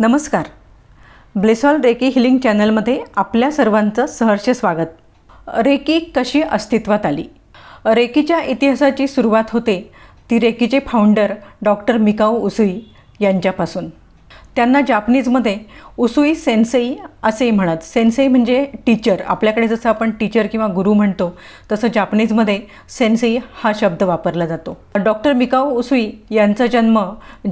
नमस्कार. ब्लेसॉल recce healing चॅनलमध्ये आपल्या सर्वांचं सहर्ष स्वागत. रेकी कशी अस्तित्वात आली? रेकीच्या इतिहासाची सुरुवात होते ती रेकीचे फाउंडर डॉक्टर मिकाऊ उसुई यांच्यापासून. त्यांना जापनीजमध्ये उसुई सेन्सेई असेही म्हणत. सेन्सेई म्हणजे टीचर आपल्याकडे जसं आपण टीचर किंवा गुरु म्हणतो तसं जापनीजमध्ये सेन्सेई हा शब्द वापरला जातो. डॉक्टर मिकाओ उसुई यांचा जन्म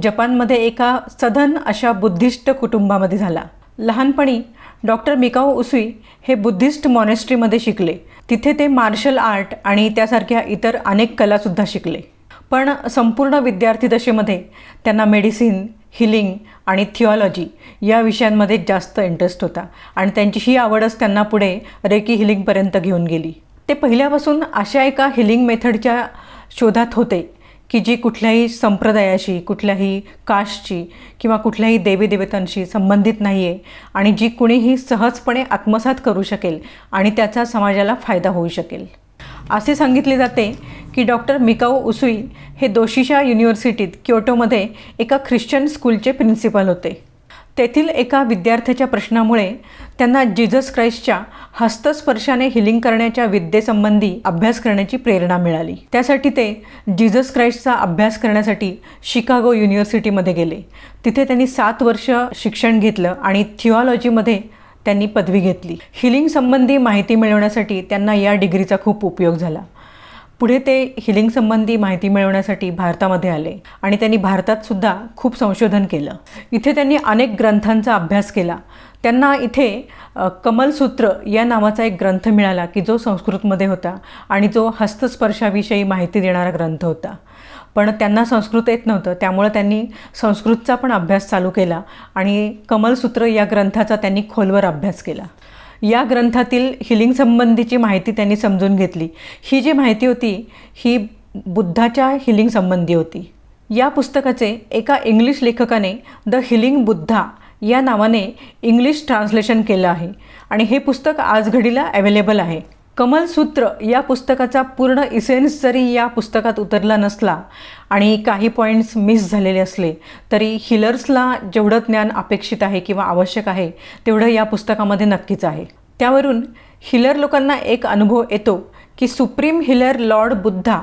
जपानमध्ये एका सधन अशा बुद्धिस्ट कुटुंबामध्ये झाला. लहानपणी डॉक्टर मिकाओ उसुई हे बुद्धिस्ट मॉनेस्ट्रीमध्ये शिकले. तिथे ते मार्शल आर्ट आणि त्यासारख्या इतर अनेक कलासुद्धा शिकले. पण संपूर्ण विद्यार्थी दशेमध्ये त्यांना मेडिसिन हिलिंग आणि थिओलॉजी या विषयांमध्ये जास्त इंटरेस्ट होता. आणि त्यांची ही आवडच त्यांना पुढे रेकी हिलिंगपर्यंत घेऊन गेली. ते पहिल्यापासून अशा एका हिलिंग मेथडच्या शोधात होते की जी कुठल्याही संप्रदायाशी कुठल्याही कास्टची किंवा कुठल्याही देवीदेवतांशी संबंधित नाही आहे आणि जी कुणीही सहजपणे आत्मसात करू शकेल आणि त्याचा समाजाला फायदा होऊ शकेल. असे सांगितले जाते की डॉक्टर मिकाओ उसुई हे दोशीशा युनिव्हर्सिटीत क्योटोमध्ये एका ख्रिश्चन स्कूलचे प्रिन्सिपल होते. तेथील एका विद्यार्थ्याच्या प्रश्नामुळे त्यांना जिझस क्राईस्टच्या हस्तस्पर्शाने हिलिंग करण्याच्या विद्येसंबंधी अभ्यास करण्याची प्रेरणा मिळाली. त्यासाठी ते जिझस क्राईस्टचा अभ्यास करण्यासाठी शिकागो युनिव्हर्सिटीमध्ये गेले. तिथे त्यांनी सात वर्ष शिक्षण घेतलं आणि थिओलॉजीमध्ये त्यांनी पदवी घेतली. हिलिंग संबंधी माहिती मिळवण्यासाठी त्यांना या डिग्रीचा खूप उपयोग झाला. पुढे ते हिलिंग संबंधी माहिती मिळवण्यासाठी भारतामध्ये आले. आणि त्यांनी भारतात सुद्धा खूप संशोधन केलं. इथे त्यांनी अनेक ग्रंथांचा अभ्यास केला. त्यांना इथे कमलसूत्र या नावाचा एक ग्रंथ मिळाला की जो संस्कृतमध्ये होता आणि जो हस्तस्पर्शाविषयी माहिती देणारा ग्रंथ होता. पण त्यांना संस्कृत येत नव्हतं. त्यामुळं त्यांनी संस्कृतचा पण अभ्यास चालू केला आणि कमलसूत्र या ग्रंथाचा त्यांनी खोलवर अभ्यास केला. या ग्रंथातील हिलिंग संबंधीची माहिती त्यांनी समजून घेतली. ही जी माहिती होती ही बुद्धाच्या हिलिंग संबंधी होती. या पुस्तकाचे एका इंग्लिश लेखकाने द हिलिंग बुद्धा या नावाने इंग्लिश ट्रान्सलेशन केलं आहे. आणि हे पुस्तक आज घडीला अवेलेबल आहे. कमलसूत्र या पुस्तकाचा पूर्ण इसेन्स जरी या पुस्तकात उतरला नसला आणि काही पॉईंट्स मिस झालेले असले तरी हिलर्सला जेवढं ज्ञान अपेक्षित आहे किंवा आवश्यक आहे तेवढं या पुस्तकामध्ये नक्कीच आहे. त्यावरून हिलर लोकांना एक अनुभव येतो की सुप्रीम हिलर लॉर्ड बुद्धा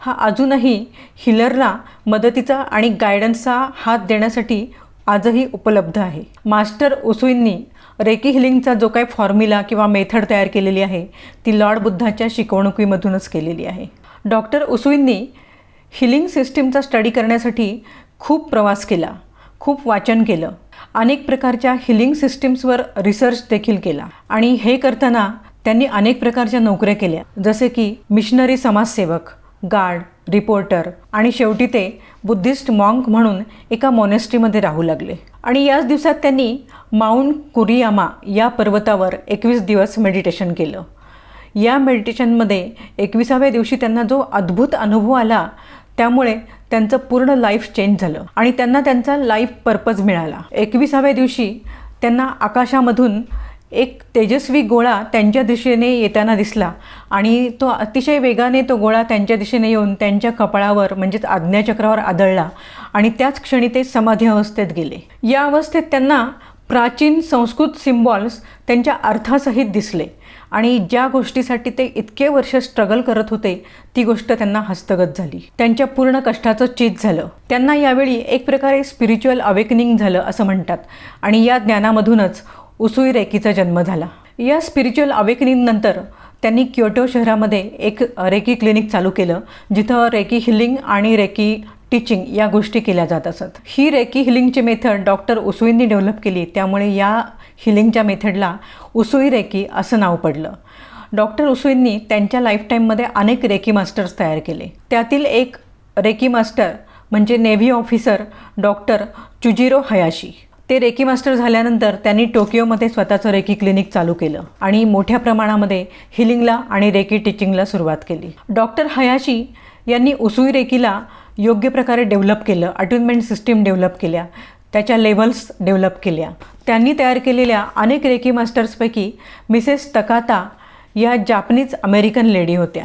हा अजूनही हिलरला मदतीचा आणि गायडन्सचा हात देण्यासाठी आजही उपलब्ध आहे. मास्टर उसुईंनी रेकी हिलिंगचा जो काही फॉर्म्युला किंवा मेथड तयार केलेली आहे ती लॉर्ड बुद्धाच्या शिकवणुकीमधूनच केलेली आहे. डॉक्टर उसुईंनी हिलिंग सिस्टीमचा स्टडी करण्यासाठी खूप प्रवास केला खूप वाचन केलं अनेक प्रकारच्या हिलिंग सिस्टीम्सवर रिसर्च देखील केला आणि हे करताना त्यांनी अनेक प्रकारच्या नोकऱ्या केल्या जसे की मिशनरी समाजसेवक गार्ड रिपोर्टर आणि शेवटी ते बुद्धिस्ट मॉंक म्हणून एका मॉनेस्ट्रीमध्ये राहू लागले. आणि याच दिवसात त्यांनी माउंट कुरियामा या पर्वतावर एकवीस दिवस मेडिटेशन केलं. या मेडिटेशनमध्ये एकविसाव्या दिवशी त्यांना जो अद्भुत अनुभव आला त्यामुळे त्यांचं पूर्ण लाईफ चेंज झालं आणि त्यांना त्यांचा लाईफ पर्पज मिळाला. एकविसाव्या दिवशी त्यांना आकाशामधून एक तेजस्वी गोळा त्यांच्या दिशेने येताना दिसला आणि तो अतिशय वेगाने तो गोळा त्यांच्या दिशेने येऊन त्यांच्या कपाळावर म्हणजेच आज्ञाचक्रावर आदळला आणि त्याच क्षणी ते समाधी अवस्थेत गेले. या अवस्थेत त्यांना प्राचीन संस्कृत सिम्बॉल्स त्यांच्या अर्थासहित दिसले आणि ज्या गोष्टीसाठी ते इतके वर्ष स्ट्रगल करत होते ती गोष्ट त्यांना हस्तगत झाली. त्यांच्या पूर्ण कष्टाचं चीज झालं. त्यांना यावेळी एक प्रकारे स्पिरिच्युअल अवेकनिंग झालं असं म्हणतात आणि या ज्ञानामधूनच उसुई रेकीचा जन्म झाला. या स्पिरिच्युअल अवेकनिंगनंतर त्यांनी क्योटो शहरामध्ये एक रेकी क्लिनिक चालू केलं जिथं रेकी हिलिंग आणि रेकी टीचिंग या गोष्टी केल्या जात असत. ही रेकी हिलिंगची मेथड डॉक्टर उसुईंनी डेव्हलप केली त्यामुळे या हिलिंगच्या मेथडला उसुई रेकी असं नाव पडलं. डॉक्टर उसुईंनी त्यांच्या लाईफटाईममध्ये अनेक रेकी मास्टर्स तयार केले. त्यातील एक रेकी मास्टर म्हणजे navy officer doctor Chujiro Hayashi. ते रेकी मास्टर झाल्यानंतर त्यांनी टोकियोमध्ये स्वतःचं रेकी क्लिनिक चालू केलं आणि मोठ्या प्रमाणामध्ये हिलिंगला आणि रेकी टीचिंगला सुरुवात केली. डॉक्टर हयाशी यांनी उसुई रेकीला योग्य प्रकारे डेव्हलप केलं अट्युनमेंट सिस्टीम डेव्हलप केल्या त्याच्या लेवल्स डेव्हलप केल्या. त्यांनी तयार केलेल्या अनेक रेकी मास्टर्सपैकी मिसेस तकाता या जापनीज अमेरिकन लेडी होत्या.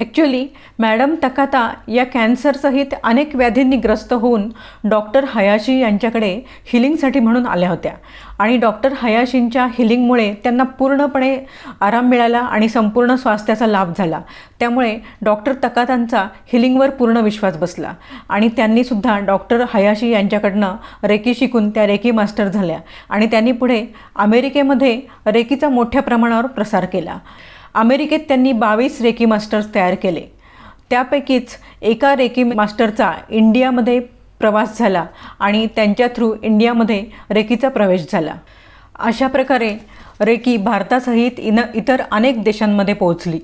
ॲक्च्युली मॅडम तकाता या कॅन्सरसहित अनेक व्याधींनी ग्रस्त होऊन डॉक्टर हयाशी यांच्याकडे हिलिंगसाठी म्हणून आल्या होत्या. आणि डॉक्टर हयाशींच्या हिलिंगमुळे त्यांना पूर्णपणे आराम मिळाला आणि संपूर्ण स्वास्थ्याचा लाभ झाला. त्यामुळे डॉक्टर तकातांचा हिलिंगवर पूर्ण विश्वास बसला. आणि त्यांनीसुद्धा डॉक्टर हयाशी यांच्याकडनं रेकी शिकून त्या रेकी मास्टर झाल्या. आणि त्यांनी पुढे अमेरिकेमध्ये रेकीचा मोठ्या प्रमाणावर प्रसार केला. अमेरिकेत त्यांनी बावीस रेकी मास्टर्स तयार केले. त्यापैकीच एका रेकी मास्टरचा इंडियामध्ये प्रवास झाला आणि त्यांच्या थ्रू इंडियामध्ये रेकीचा प्रवेश झाला. अशा प्रकारे रेकी भारतासहित इन इतर अनेक देशांमध्ये पोहोचली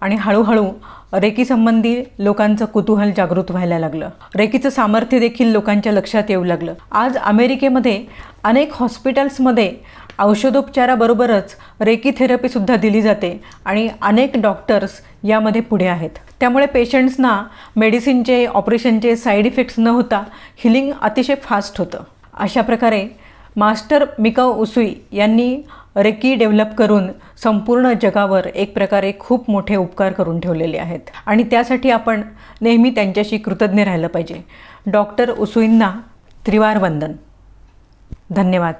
आणि हळूहळू रेकीसंबंधी लोकांचं कुतूहल जागृत व्हायला लागलं. रेकीचं सामर्थ्य देखील लोकांच्या लक्षात येऊ लागलं. आज अमेरिकेमध्ये अनेक हॉस्पिटल्समध्ये औषधोपचाराबरोबरच रेकी थेरपीसुद्धा दिली जाते आणि अनेक डॉक्टर्स यामध्ये पुढे आहेत. त्यामुळे पेशंट्सना मेडिसिनचे ऑपरेशनचे साईड इफेक्ट्स न होता हिलिंग अतिशय फास्ट होतं. अशा प्रकारे मास्टर मिकाव उसुई यांनी रेकी डेव्हलप करून संपूर्ण जगावर एक प्रकारे खूप मोठे उपकार करून ठेवलेले आहेत. आणि त्यासाठी आपण नेहमी त्यांच्याशी कृतज्ञ राहिलं पाहिजे. डॉक्टर उसुईंना त्रिवार वंदन. धन्यवाद.